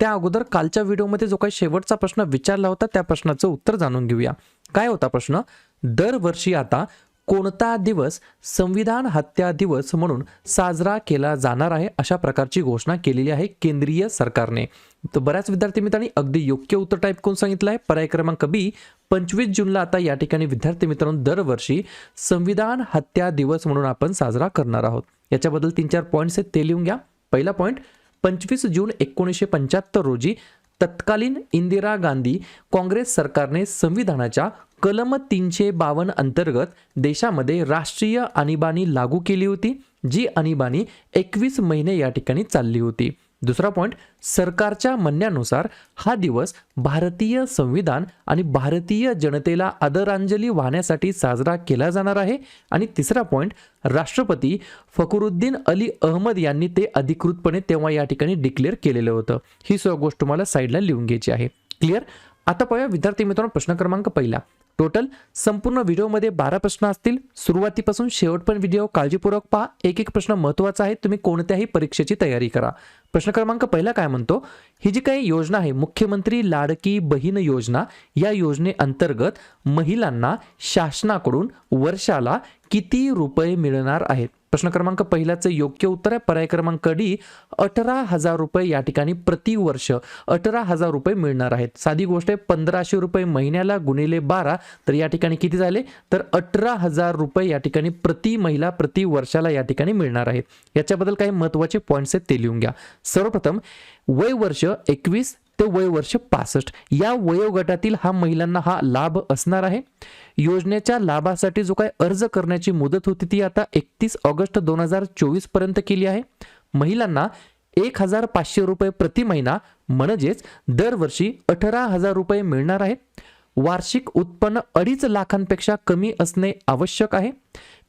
त्या अगोदर कालच्या व्हिडिओमध्ये जो काही शेवटचा प्रश्न विचारला होता त्या प्रश्नाचं उत्तर जाणून घेऊया. काय होता प्रश्न? दरवर्षी आता कोणता दिवस संविधान हत्या दिवस म्हणून साजरा केला जाणार आहे अशा प्रकारची घोषणा केलेली आहे केंद्रीय सरकारने. तर बऱ्याच विद्यार्थी मित्रांनी अगदी योग्य उत्तर टाईप करून सांगितलं आहे. पर्याय क्रमांक बी पंचवीस जूनला आता या ठिकाणी विद्यार्थी मित्रांनो दरवर्षी संविधान हत्या दिवस म्हणून आपण साजरा करणार आहोत. याच्याबद्दल तीन चार पॉईंट्स आहेत ते लिहून घ्या. पहिला पॉईंट पंचवीस जून एकोणीसशे पंच्याहत्तर रोजी तत्कालीन इंदिरा गांधी काँग्रेस सरकारने संविधानाच्या कलम तीनशे बावन्न अंतर्गत देशामध्ये राष्ट्रीय आणीबाणी लागू केली होती जी आणीबाणी एकवीस महिने या ठिकाणी चालली होती. दुसरा पॉईंट सरकारच्या म्हणण्यानुसार हा दिवस भारतीय संविधान आणि भारतीय जनतेला आदरांजली वाहण्यासाठी साजरा केला जाणार आहे. आणि तिसरा पॉईंट राष्ट्रपती फखरुद्दीन अली अहमद यांनी ते अधिकृतपणे तेव्हा या ठिकाणी डिक्लेअर केलेलं होतं. ही सर्व गोष्ट तुम्हाला साईडला लिहून घ्यायची आहे. क्लिअर आता पाहूया विद्यार्थी मित्रांनो प्रश्न क्रमांक पहिला. टोटल संपूर्ण व्हिडिओमध्ये बारा प्रश्न असतील. सुरुवातीपासून शेवटपर्यंत व्हिडिओ काळजीपूर्वक पहा. एक एक प्रश्न महत्त्वाचा आहे. तुम्ही कोणत्याही परीक्षेची तयारी करा. प्रश्न क्रमांक पहिला काय म्हणतो? ही जी काही योजना आहे मुख्यमंत्री लाडकी बहीण योजना या योजनेअंतर्गत महिलांना शासनाकडून वर्षाला किती रुपये मिळणार आहेत? प्रश्न क्रमांक पहिल्याचं योग्य उत्तर आहे. पर्याय क्रमांक डी अठरा हजार रुपये या ठिकाणी प्रति वर्ष अठरा हजार रुपये मिळणार आहेत. साधी गोष्ट आहे पंधराशे रुपये महिन्याला गुणिले बारा तर या ठिकाणी किती झाले? तर अठरा हजार रुपये या ठिकाणी प्रति महिला प्रति वर्षाला या ठिकाणी मिळणार आहेत. याच्याबद्दल काही महत्त्वाचे पॉईंट्स आहेत ते लिहून घ्या. सर्वप्रथम वय वर्ष एकवीस ते वय वर्ष पासष्ट. या वयोगटातील हा महिलांना हा लाभ असणार आहे. योजनेच्या लाभासाठी जो काय अर्ज करण्याची मुदत होती ती आता एकतीस ऑगस्ट दोन हजार चोवीसपर्यंत केली आहे. महिलांना एक हजार पाचशे रुपये प्रति महिना म्हणजेच दरवर्षी अठरा हजार रुपये मिळणार आहे. वार्षिक उत्पन्न अडीच लाखांपेक्षा कमी असणे आवश्यक आहे.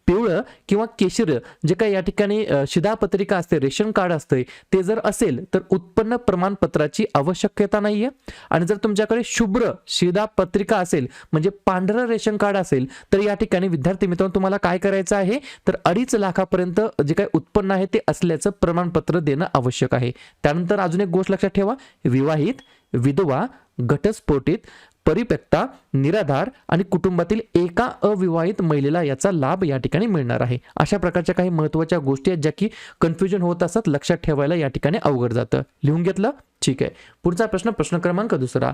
पिवळं किंवा केशर जे काही या ठिकाणी शिधापत्रिका असते रेशन कार्ड असते ते जर असेल तर उत्पन्न प्रमाणपत्राची आवश्यकता नाहीये. आणि जर तुमच्याकडे शुभ्र शिधापत्रिका असेल म्हणजे पांढरं रेशन कार्ड असेल तर या ठिकाणी विद्यार्थी मित्रांनो तुम्हाला काय करायचं आहे? तर अडीच लाखापर्यंत जे काही उत्पन्न आहे ते असल्याचं प्रमाणपत्र देणं आवश्यक आहे. त्यानंतर अजून एक गोष्ट लक्षात ठेवा. विवाहित विधवा घटस्फोटित परिपक्वता निराधार आणि कुटुंबातील एका अविवाहित महिलेला याचा लाभ या ठिकाणी मिळणार आहे. अशा प्रकारच्या काही महत्त्वाच्या गोष्टी आहेत ज्या की कन्फ्युजन होत असतात लक्षात ठेवायला या ठिकाणी अवघड जातं. लिहून घेतलं? ठीक आहे. पुढचा प्रश्न प्रश्न क्रमांक दुसरा.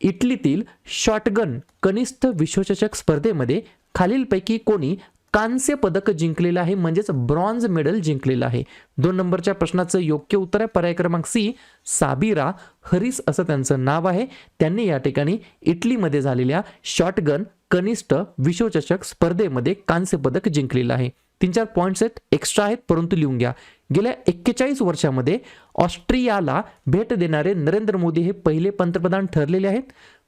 इटलीतील शॉटगन कनिष्ठ विश्वचषक स्पर्धेमध्ये खालीलपैकी कोणी कांस्य पदक जिंकलेलं आहे म्हणजेच ब्रॉन्झ मेडल जिंकलेलं आहे. दोन नंबरच्या प्रश्नाचं योग्य उत्तर आहे पर्याय क्रमांक सी साबिरा हरीस असं त्यांचं नाव आहे. त्यांनी या ठिकाणी इटलीमध्ये झालेल्या शॉटगन कनिष्ठ विश्वचषक स्पर्धेमध्ये कांस्य पदक जिंकलेलं आहे. तीन चार पॉईंट्स आहेत एक्स्ट्रा आहेत परंतु लिहून घ्या. गेल्या एक्केचाळीस वर्षामध्ये ऑस्ट्रियाला भेट देणारे नरेंद्र मोदी हे पहिले पंतप्रधान ठरलेले आहेत.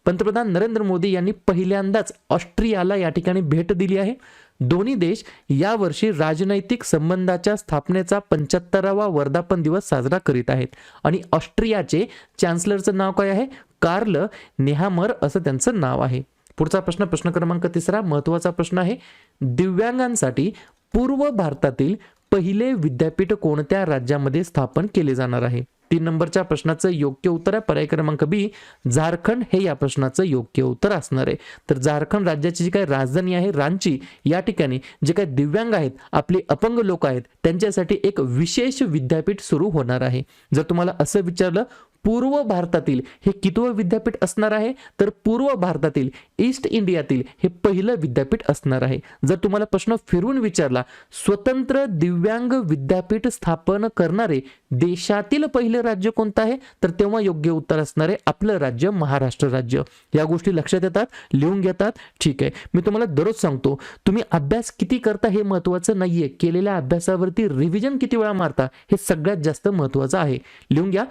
पंतप्रधान नरेंद्र मोदी यांनी पहिल्यांदाच ऑस्ट्रियाला या ठिकाणी भेट दिली आहे. दोन्ही देश यावर्षी राजनैतिक संबंधाच्या स्थापनेचा पंच्याहत्तरावा वर्धापन दिवस साजरा करीत आहेत. आणि ऑस्ट्रियाचे चॅन्सलरचं नाव काय आहे? कार्ल नेहामर असं त्यांचं नाव आहे. पुढचा प्रश्न प्रश्न क्रमांक तिसरा महत्त्वाचा प्रश्न आहे. दिव्यांगांसाठी पूर्व भारतातील पहिले विद्यापीठ कोणत्या राज्यामध्ये स्थापन केले जाणार आहे? तीन नंबरच्या प्रश्नाचं योग्य उत्तर आहे. पर्याय क्रमांक बी झारखंड हे या प्रश्नाचं योग्य उत्तर असणार आहे. तर झारखंड राज्याची जी काही राजधानी आहे रांची या ठिकाणी जे काही दिव्यांग आहेत आपले अपंग लोक आहेत त्यांच्यासाठी एक विशेष विद्यापीठ सुरू होणार आहे. जर तुम्हाला असं विचारलं पूर्व भारतातील हे कितवं विद्यापीठ असणार आहे? तर पूर्व भारतातील ईस्ट इंडियातील हे पहिलं विद्यापीठ असणार आहे. जर तुम्हाला प्रश्न फिरून विचारला स्वतंत्र दिव्यांग विद्यापीठ स्थापन करणारे देशातील पहिलं राज्य कोणतं आहे? तर तेव्हा योग्य उत्तर असणार आहे आपलं राज्य महाराष्ट्र राज्य. या गोष्टी लक्षात येतात लिहून घेतात. ठीक आहे. मी तुम्हाला दररोज सांगतो तुम्ही अभ्यास किती करता हे महत्वाचं नाहीये. केलेल्या अभ्यासावरती रिव्हिजन किती वेळा मारता हे सगळ्यात जास्त महत्वाचं आहे. लिहून घ्या.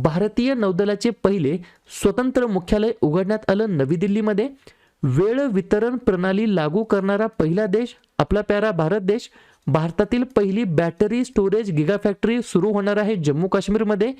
भारतीय नौदलाचे पहिले स्वतंत्र मुख्यालय उघडण्यात आलं नवी दिल्लीमध्ये. वेळ वितरण प्रणाली लागू करणारा पहिला देश आपला प्यारा भारत देश. भारतातील पहिली बॅटरी स्टोरेज गिगा फॅक्टरी सुरू होणार आहे जम्मू काश्मीरमध्ये.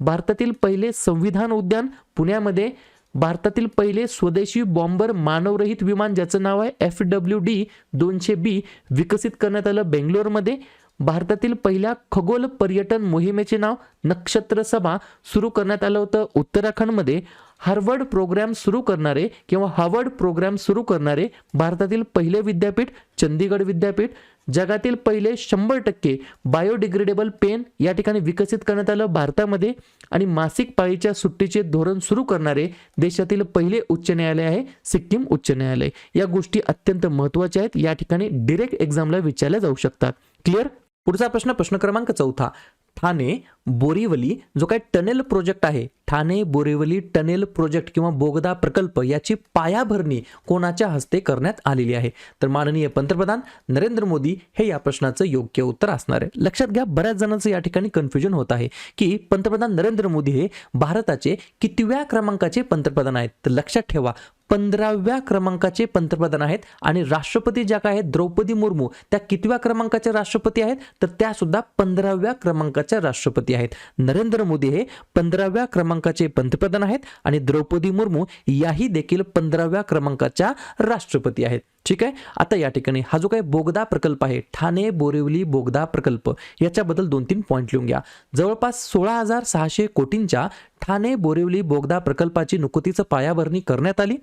भारतातील पहिले संविधान उद्यान पुण्यामध्ये. भारतातील पहिले स्वदेशी बॉम्बर मानवरहित विमान ज्याचं नाव आहे एफ डब्ल्यू डी दोनशे बी विकसित करण्यात आलं बेंगलोरमध्ये. भारतातील पहिल्या खगोल पर्यटन मोहिमेचे नाव नक्षत्र सभा सुरू करण्यात आलं होतं. उत्तराखंडमध्ये हार्वर्ड प्रोग्राम सुरू करणारे किंवा हार्वर्ड प्रोग्राम सुरू करणारे भारतातील पहिले विद्यापीठ चंदीगड विद्यापीठ जगातील पहिले शंभर टक्के बायोडिग्रेडेबल पेन या ठिकाणी विकसित करण्यात आलं. भारतामध्ये आणि मासिक पाळीच्या सुट्टीचे धोरण सुरू करणारे देशातील पहिले उच्च न्यायालय आहे सिक्कीम उच्च न्यायालय. या गोष्टी अत्यंत महत्त्वाच्या आहेत. या ठिकाणी डिरेक्ट एक्झामला विचारल्या जाऊ शकतात. क्लिअर पुढचा प्रश्न प्रश्न क्रमांक चौथा. ठाणे बोरिवली जो काही टनेल प्रोजेक्ट आहे ठाणे बोरिवली टनेल प्रोजेक्ट किंवा बोगदा प्रकल्प याची पायाभरणी कोणाच्या हस्ते करण्यात आलेली आहे? तर माननीय पंतप्रधान नरेंद्र मोदी हे या प्रश्नाचं योग्य उत्तर असणार आहे. लक्षात घ्या बऱ्याच जणांचं या ठिकाणी कन्फ्युजन होत आहे की पंतप्रधान नरेंद्र मोदी हे भारताचे कितव्या क्रमांकाचे पंतप्रधान आहेत? तर लक्षात ठेवा पंधराव्या क्रमांकाचे पंतप्रधान आहेत आणि राष्ट्रपती ज्या काय आहेत द्रौपदी मुर्मू त्या कितव्या क्रमांकाच्या राष्ट्रपती आहेत? तर त्या सुद्धा पंधराव्या क्रमांकाच्या राष्ट्रपती आहेत. नरेंद्र मोदी हे पंधराव्या क्रमांकाचे पंतप्रधान आहेत आणि द्रौपदी मुर्मू याही देखील पंधराव्या क्रमांकाच्या राष्ट्रपती आहेत. ठीक आहे? आता या ठिकाणी हा जो काही बोगदा प्रकल्प आहे ठाणे बोरिवली बोगदा प्रकल्प याच्याबद्दल दोन तीन पॉईंट लिहून घ्या. जवळपास सोळा हजार सहाशे कोटींच्या ठाणे बोरिवली बोगदा प्रकल्पाची नुकतीच पायाभरणी करण्यात आली.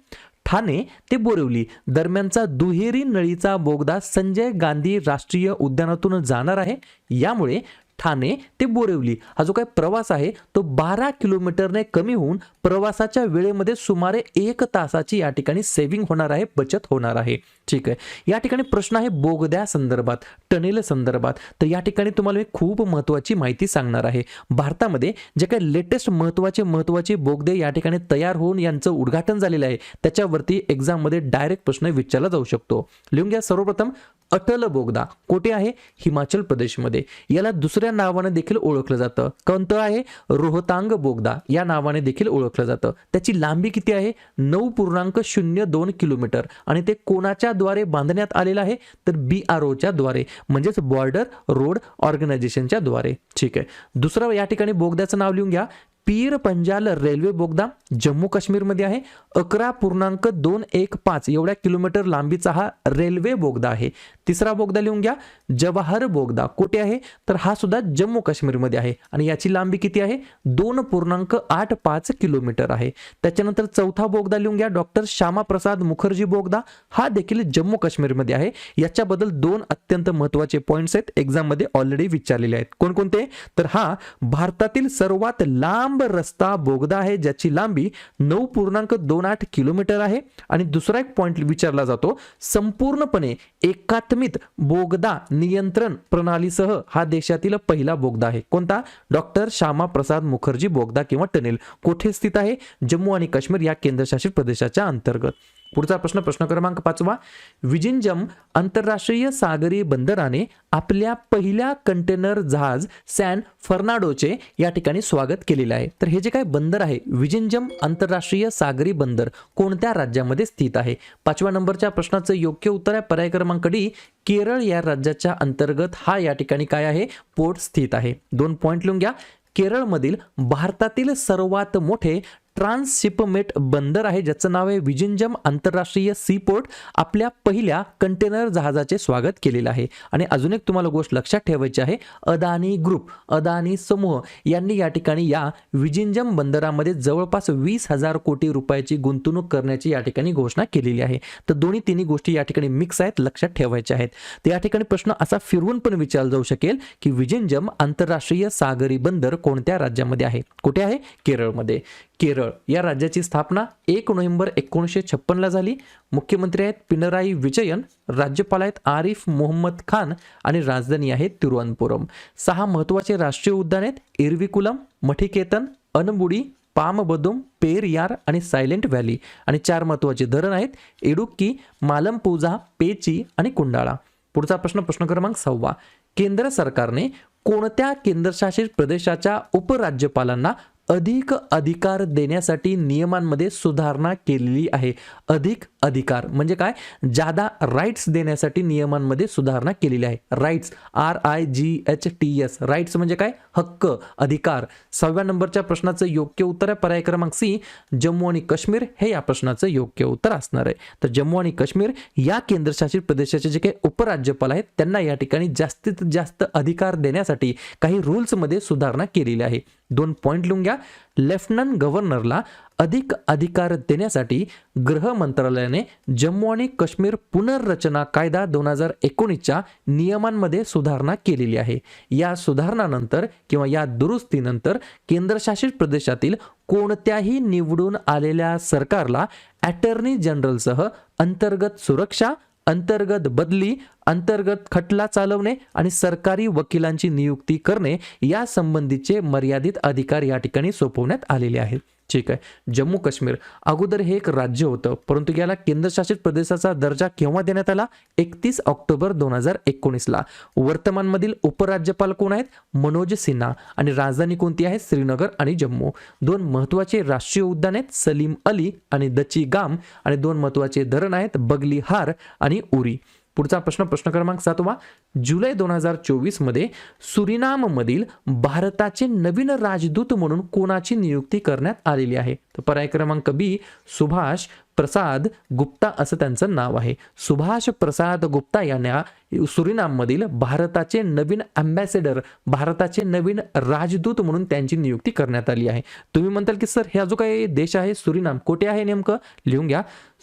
ठाणे ते बोरिवली दरम्यानचा दुहेरी नळीचा बोगदा संजय गांधी राष्ट्रीय उद्यानातून जाणार आहे. यामुळे ठाणे ते बोरिवली. हा जो काही प्रवास आहे तो बारा किलोमीटरने कमी होऊन प्रवासाच्या वेळेमध्ये सुमारे एक तासाची या ठिकाणी सेव्हिंग होणार आहे बचत होणार आहे. ठीक आहे. या ठिकाणी प्रश्न आहे बोगद्या संदर्भात टनेल संदर्भात. तर या ठिकाणी तुम्हाला मी खूप महत्त्वाची माहिती सांगणार आहे. भारतामध्ये जे काही लेटेस्ट महत्त्वाचे महत्त्वाचे बोगदे या ठिकाणी तयार होऊन यांचं उद्घाटन झालेलं आहे त्याच्यावरती एक्झाममध्ये डायरेक्ट प्रश्न विचारला जाऊ शकतो. लिहून घ्या. सर्वप्रथम अटल बोगदा. कोठे आहे? हिमाचल प्रदेशमध्ये. याला दुसऱ्या नावाने देखील ओळखलं जातं. कोणतं आहे रोहतांग बोगदा. या नावाने देखील ओळखलं जातं. त्याची लांबी किती आहे? नऊ पूर्णांक शून्य दोन किलोमीटर. आणि ते कोणाच्या द्वारे बांधण्यात आलेलं आहे? तर बी आर ओच्या द्वारे. म्हणजेच बॉर्डर रोड ऑर्गनायझेशनच्या द्वारे. ठीक आहे. दुसरं या ठिकाणी बोगद्याचं नाव लिहून घ्या. पीर पंजाल रेल्वे बोगदा जम्मू काश्मीरमध्ये आहे. अकरा पूर्णांक दोन एक पाच एवढ्या किलोमीटर लांबीचा हा रेल्वे बोगदा आहे. तिसरा बोगदा लिहून घ्या जवाहर बोगदा. कुठे आहे? तर हा सुद्धा जम्मू काश्मीरमध्ये आहे. आणि याची लांबी किती आहे? दोन पूर्णांक आठ पाच किलोमीटर आहे. त्याच्यानंतर चौथा बोगदा लिहून घ्या डॉक्टर श्यामाप्रसाद मुखर्जी बोगदा. हा देखील जम्मू काश्मीरमध्ये आहे. याच्याबद्दल दोन अत्यंत महत्त्वाचे पॉईंट्स आहेत. एक्झाममध्ये ऑलरेडी विचारलेले आहेत. कोणकोणते? तर हा भारतातील सर्वात लांब रस्ता बोगदा आहे ज्याची लांबी नऊ पूर्णांक दोन आठ किलोमीटर आहे. आणि दुसरा एक पॉईंट विचारला जातो संपूर्णपणे एकात्मित बोगदा नियंत्रण प्रणालीसह हा देशातील पहिला बोगदा आहे. कोणता? डॉक्टर श्यामा प्रसाद मुखर्जी बोगदा किंवा टनेल. कोठे स्थित आहे? जम्मू आणि काश्मीर या केंद्रशासित प्रदेशाच्या अंतर्गत. पुढचा प्रश्न प्रश्न क्रमांक पाचवा. विजिंजम आंतरराष्ट्रीय सागरी बंदराने आपल्या पहिल्या कंटेनर जहाज सॅन फर्नाडोचे या ठिकाणी स्वागत केलेले आहे. तर हे जे काय बंदर आहे विजिंजम आंतरराष्ट्रीय सागरी बंदर कोणत्या राज्यामध्ये स्थित आहे? पाचव्या नंबरच्या प्रश्नाचं योग्य उत्तर आहे. पर्याय क्रमांक डी केरळ या राज्याच्या अंतर्गत हा या ठिकाणी काय आहे? पोर्ट स्थित आहे. दोन पॉईंट लिहून घ्या. केरळमधील भारतातील सर्वात मोठे ट्रान्सशिपमेट बंदर आहे ज्याचं नाव आहे विजिंजम आंतरराष्ट्रीय सी पोर्ट आपल्या पहिल्या कंटेनर जहाजाचे स्वागत केलेलं आहे. आणि अजून एक तुम्हाला गोष्ट लक्षात ठेवायची आहे अदानी ग्रुप अदानी समूह यांनी या ठिकाणी या विजिंजम बंदरामध्ये जवळपास वीस हजार कोटी रुपयाची गुंतवणूक करण्याची या ठिकाणी घोषणा केलेली आहे. तर दोन्ही तिन्ही गोष्टी या ठिकाणी मिक्स आहेत लक्षात ठेवायच्या आहेत. तर या ठिकाणी प्रश्न असा फिरवून पण विचारला जाऊ शकेल की विजिंजम आंतरराष्ट्रीय सागरी बंदर कोणत्या राज्यामध्ये आहे? कुठे आहे? केरळमध्ये. केरळ या राज्याची स्थापना एक नोव्हेंबर एकोणीसशे छप्पनला झाली. मुख्यमंत्री आहेत पिनराई विजयन राज्यपाल आहेत आरिफ मोहम्मद खान आणि राजधानी आहे तिरुवनंतपुरम. सहा महत्त्वाचे राष्ट्रीय उद्यान आहेत इरविकुलम मठिकेतन अनबुडी पामबदुम पेरयार आणि सायलेंट व्हॅली. आणि चार महत्त्वाचे धरण आहेत इडुक्की मालमपूजा पेची आणि कुंडाळा. पुढचा प्रश्न प्रश्न क्रमांक सहावा. केंद्र सरकारने कोणत्या केंद्रशासित प्रदेशाच्या उपराज्यपालांना अधिक अधिकार देण्यासाठी नियमांमध्ये सुधारणा केलेली आहे. अधिक अधिकार. म्हणजे काय? जादा राईट्स देण्यासाठी नियमांमध्ये सुधारणा केलेली आहे. Rights R I G H T S rights म्हणजे काय? हक्क अधिकार. सहाव्या नंबरच्या प्रश्नाचं योग्य उत्तर आहे पर्याय क्रमांक सी. जम्मू आणि काश्मीर हे या प्रश्नाचं योग्य उत्तर असणार आहे. तर जम्मू आणि काश्मीर या केंद्रशासित प्रदेशाचे जे काही उपराज्यपाल आहेत त्यांना या ठिकाणी जास्तीत जास्त अधिकार देण्यासाठी काही रूल्समध्ये सुधारणा केलेली आहे. दोन पॉईंट लिहून घ्या. लेफ्टनंट गव्हर्नरला अधिक अधिकार देण्यासाठी गृह मंत्रालयाने जम्मू आणि काश्मीर पुनर्रचना कायदा दोन हजार एकोणीसच्या नियमांमध्ये सुधारणा केलेली आहे. या सुधारणानंतर किंवा या दुरुस्तीनंतर केंद्रशासित प्रदेशातील कोणत्याही निवडून आलेल्या सरकारला अटर्नी जनरलसह अंतर्गत सुरक्षा अंतर्गत बदली अंतर्गत खटला चालवणे आणि सरकारी वकिलांची नियुक्ती करणे या संबंधीचे मर्यादित अधिकार या ठिकाणी सोपवण्यात आलेले आहेत. ठीक आहे. जम्मू काश्मीर. अगोदर हे एक राज्य होतं परंतु याला केंद्रशासित प्रदेशाचा दर्जा केव्हा देण्यात आला? एकतीस ऑक्टोबर दोन हजार एकोणीसला. वर्तमानमधील उपराज्यपाल कोण आहेत? मनोज सिन्हा. आणि राजधानी कोणती आहे? श्रीनगर आणि जम्मू. दोन महत्त्वाचे राष्ट्रीय उद्यान आहेत सलीम अली आणि दची गाम. आणि दोन महत्त्वाचे धरण आहेत बगली हार आणि उरी. पुढचा प्रश्न प्रश्न क्रमांक सातवा जुलै दोन हजार चोवीसमध्ये सुरिनाममधील भारताचे नवीन राजदूत म्हणून कोणाची नियुक्ती करण्यात आलेली आहे? तर पर्याय क्रमांक बी सुभाष प्रसाद गुप्ता असं त्यांचं नाव आहे. सुभाष प्रसाद गुप्ता यांना सुरिनाममधील भारताचे नवीन अँबॅसेडर भारताचे नवीन राजदूत म्हणून त्यांची नियुक्ती करण्यात आली आहे. तुम्ही म्हणताल की सर ह्या जो काही देश आहे? सुरिनाम कुठे आहे नेमकं? लिहून घ्या.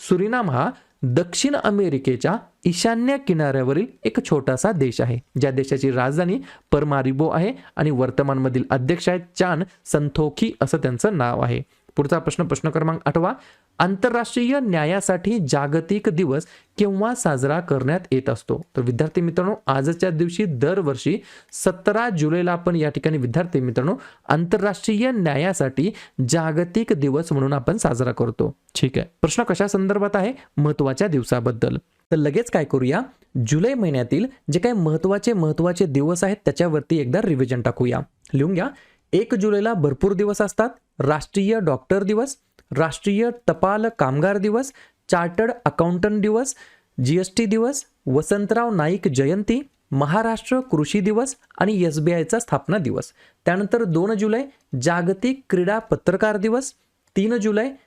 सुरिनाम हा दक्षिण अमेरिकेच्या ईशान्य किनाऱ्यावरील एक छोटासा देश आहे ज्या देशाची राजधानी परमारिबो आहे आणि वर्तमानमधील अध्यक्ष आहेत चान संथोखी असं त्यांचं नाव आहे. पुढचा प्रश्न प्रश्न क्रमांक आठवा. आंतरराष्ट्रीय न्यायासाठी जागतिक दिवस केव्हा साजरा करण्यात येत असतो? तर विद्यार्थी मित्रांनो आजच्या दिवशी दरवर्षी सतरा जुलैला आपण या ठिकाणी विद्यार्थी मित्रांनो आंतरराष्ट्रीय न्यायासाठी जागतिक दिवस म्हणून आपण साजरा करतो. ठीक आहे. प्रश्न कशा संदर्भात आहे? महत्त्वाच्या दिवसाबद्दल. तर लगेच काय करूया? जुलै महिन्यातील जे काही महत्त्वाचे महत्त्वाचे दिवस आहेत त्याच्यावरती एकदा रिव्हिजन टाकूया. लिहून घ्या. एक जुलैला भरपूर दिवस असतात. राष्ट्रीय डॉक्टर दिवस राष्ट्रीय टपाल कामगार दिवस चार्टर्ड अकाउंटंट दिवस जी एस टी दिवस वसंतराव नाईक जयंती महाराष्ट्र कृषी दिवस आणि एस बी आयचा स्थापना दिवस. त्यानंतर दोन जुलै जागतिक क्रीडा पत्रकार दिवस तीन जुलै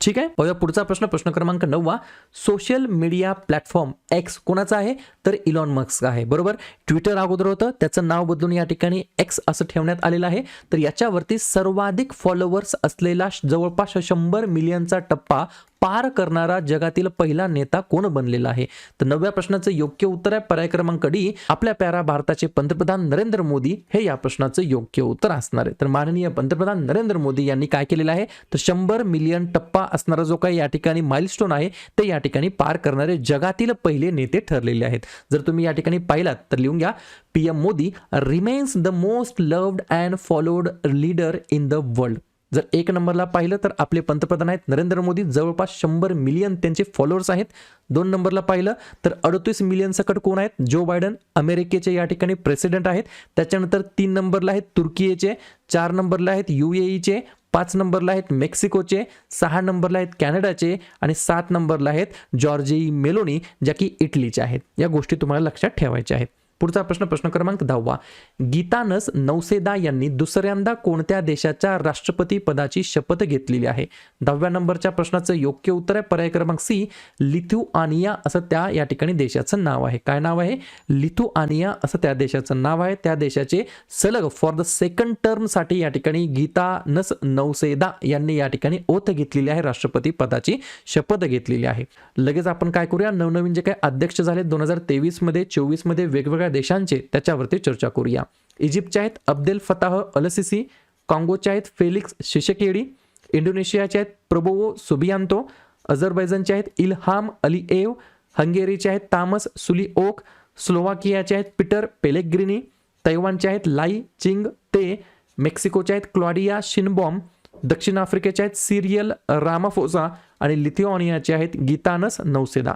ठीक आहे? बघा पुढचा प्रश्न प्रश्न क्रमांक नववा. सोशल मीडिया प्लॅटफॉर्म एक्स कोणाचा आहे? तर इलॉन मस्क आहे बरोबर? ट्विटर अगोदर होतं त्याचं नाव बदलून या ठिकाणी एक्स असं ठेवण्यात आलेलं आहे. तर याच्यावरती सर्वाधिक फॉलोअर्स असलेला जवळपास शंभर मिलियनचा टप्पा पार करणारा जगातील पहिला नेता कोण बनलेला आहे? तर नव्या प्रश्नाचं योग्य उत्तर आहे पर्याय क्रमांक डी आपल्या प्यारा भारताचे पंतप्रधान नरेंद्र मोदी. हे या प्रश्नाचं योग्य उत्तर असणार आहे. तर माननीय पंतप्रधान नरेंद्र मोदी यांनी काय केलेलं आहे? तर शंभर मिलियन टप्पा असणारा जो काही या ठिकाणी माइलस्टोन आहे ते या ठिकाणी पार करणारे जगातील पहिले नेते ठरलेले आहेत. जर तुम्ही या ठिकाणी पाहिलात तर लिहून घ्या. P M Modi remains the most loved and followed leader in the world जर एक नंबरला पाहिलं तर आपले पंतप्रधान आहेत नरेंद्र मोदी. जवळपास शंभर मिलियन त्यांचे फॉलोअर्स आहेत. दोन नंबरला पाहिलं तर अडतीस मिलियन सकट कोण आहेत? जो बायडन अमेरिकेचे या ठिकाणी प्रेसिडेंट आहेत. त्याच्यानंतर तीन नंबरला आहेत तुर्कीचे चार नंबरला आहेत यू चे पाच नंबरला आहेत मेक्सिकोचे सहा नंबरला आहेत कॅनडाचे आणि सात नंबरला आहेत जॉर्जेई मेलोनी ज्या की इटलीच्या आहेत. या गोष्टी तुम्हाला लक्षात ठेवायच्या आहेत. पुढचा प्रश्न प्रश्न क्रमांक दहावा. गीतानस नौसेदा यांनी दुसऱ्यांदा कोणत्या देशाच्या राष्ट्रपती पदाची शपथ घेतलेली आहे? दहाव्या नंबरच्या प्रश्नाचं योग्य उत्तर आहे. पर्याय क्रमांक सी लिथुआनिया असं त्या या ठिकाणी देशाचं नाव आहे. काय नाव आहे? लिथुआनिया असं त्या देशाचं नाव आहे. त्या देशाचे सलग फॉर द सेकंड टर्मसाठी या ठिकाणी गीतानस नौसेदा यांनी या ठिकाणी ओथ घेतलेली आहे. राष्ट्रपती पदाची शपथ घेतलेली आहे. लगेच आपण काय करूया? नवनवीन जे काय अध्यक्ष झाले दोन हजार तेवीसमध्ये चोवीसमध्ये वेगवेगळ्या देशांचे त्याच्यावरती चर्चा करूया. इजिप्तचे आहेत अब्देल फताह अलसिसी काँगोचे आहेत फेलिक्स शिशकेडी इंडोनेशियाचे आहेत प्रबोवो सुबियांतो अझरबैजनचे आहेत इल्हाम अलीएव हंगेरीचे आहेत तामस सुली ओक स्लोवाकियाचे आहेत पीटर पेलेग्रिनी तैवानचे आहेत लाई चिंग ते मेक्सिकोचे आहेत क्लॉडिया शिनबॉम दक्षिण आफ्रिकेचे आहेत सिरियल रामाफोसा आणि लिथिओनियाचे आहेत गीतानस नौसेदा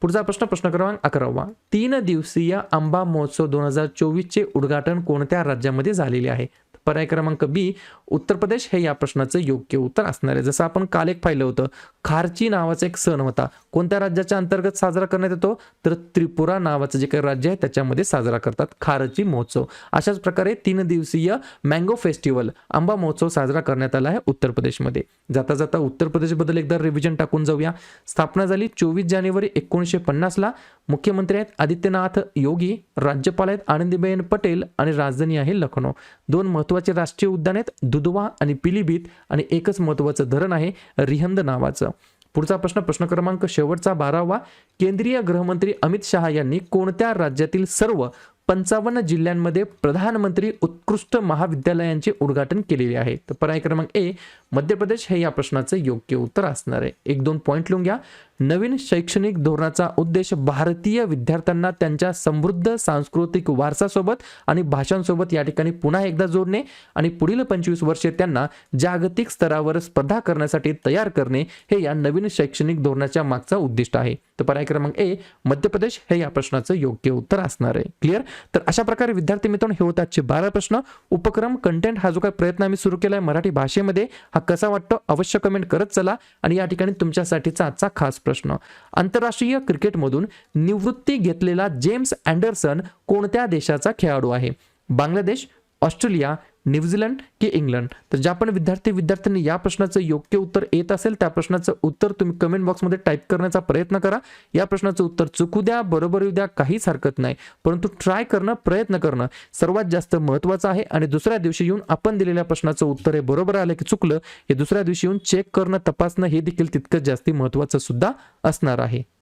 पुढचा प्रश्न प्रश्न क्रमांक अकरावा. तीन दिवसीय आंबा महोत्सव दोन हजार चोवीसचे उद्घाटन कोणत्या राज्यामध्ये झालेले आहे? पर्याय क्रमांक बी उत्तर प्रदेश हे या प्रश्नाचं योग्य उत्तर असणार आहे. जसं आपण काल एक पाहिलं होतं खारची नावाचा एक सण होता. कोणत्या राज्याच्या अंतर्गत साजरा करण्यात येतो? तर त्रिपुरा नावाचं जे काही राज्य आहे त्याच्यामध्ये साजरा करतात खारची महोत्सव. अशाच प्रकारे तीन दिवसीय मँगो फेस्टिवल आंबा महोत्सव साजरा करण्यात आला आहे उत्तर प्रदेशमध्ये. जाता जाता उत्तर प्रदेशबद्दल एकदा रिव्हिजन टाकून जाऊया. स्थापना झाली चोवीस जानेवारी एकोणीसशे पन्नासला. मुख्यमंत्री आहेत आदित्यनाथ योगी राज्यपाल आहेत आनंदीबेन पटेल आणि राजधानी आहे लखनौ. दोन महत्त्वाचे राष्ट्रीय उद्यान आहेत. दुधवा आणि पिलीभीत आणि एकच महत्त्वाचं धरण आहे रिहंद नावाचं. पुढचा प्रश्न प्रश्न क्रमांक शेवटचा बारावा. केंद्रीय गृहमंत्री अमित शहा यांनी कोणत्या राज्यातील सर्व पंचावन्न जिल्ह्यांमध्ये प्रधानमंत्री उत्कृष्ट महाविद्यालयांचे उद्घाटन केलेले आहे? तर पर्याय क्रमांक ए मध्य प्रदेश हे या प्रश्नाचं योग्य उत्तर असणार आहे. एक दोन पॉईंट लिहून घ्या. नवीन शैक्षणिक धोरणाचा उद्देश भारतीय विद्यार्थ्यांना त्यांच्या समृद्ध सांस्कृतिक वारसासोबत आणि भाषांसोबत या ठिकाणी पुन्हा एकदा जोडणे आणि पुढील पंचवीस वर्षे त्यांना जागतिक स्तरावर स्पर्धा करण्यासाठी तयार करणे हे या नवीन शैक्षणिक धोरणाच्या मागचा उद्दिष्ट आहे. तर पर्याय क्रमांक ए मध्य प्रदेश हे या प्रश्नाचं योग्य उत्तर असणार आहे. क्लिअर तर अशा प्रकारे विद्यार्थी मित्रांनो हे होते आजचे बारा प्रश्न. उपक्रम कंटेंट हा जो काही प्रयत्न आम्ही सुरू केला आहे मराठी भाषेमध्ये हा कसा वाटतो? अवश्य कमेंट करत चला आणि या ठिकाणी तुमच्यासाठीचा आजचा खास प्रश्न. आंतरराष्ट्रीय क्रिकेटमधून निवृत्ती घेतलेला जेम्स अँडरसन कोणत्या देशाचा खेळाडू आहे? बांगलादेश ऑस्ट्रेलिया न्यूझीलंड की इंग्लंड? तर ज्या पण विद्यार्थी विद्यार्थ्यांनी या प्रश्नाचं योग्य उत्तर येत असेल त्या प्रश्नाचं उत्तर तुम्ही कमेंट बॉक्समध्ये टाईप करण्याचा प्रयत्न करा. या प्रश्नाचं उत्तर चुकू द्या बरोबर येऊ द्या काहीच हरकत नाही. परंतु ट्राय करणं प्रयत्न करणं सर्वात जास्त महत्त्वाचं आहे. आणि दुसऱ्या दिवशी येऊन आपण दिलेल्या प्रश्नाचं उत्तर हे बरोबर आलं की चुकलं हे दुसऱ्या दिवशी येऊन चेक करणं तपासणं हे देखील तितकंच जास्ती महत्त्वाचं सुद्धा असणार आहे.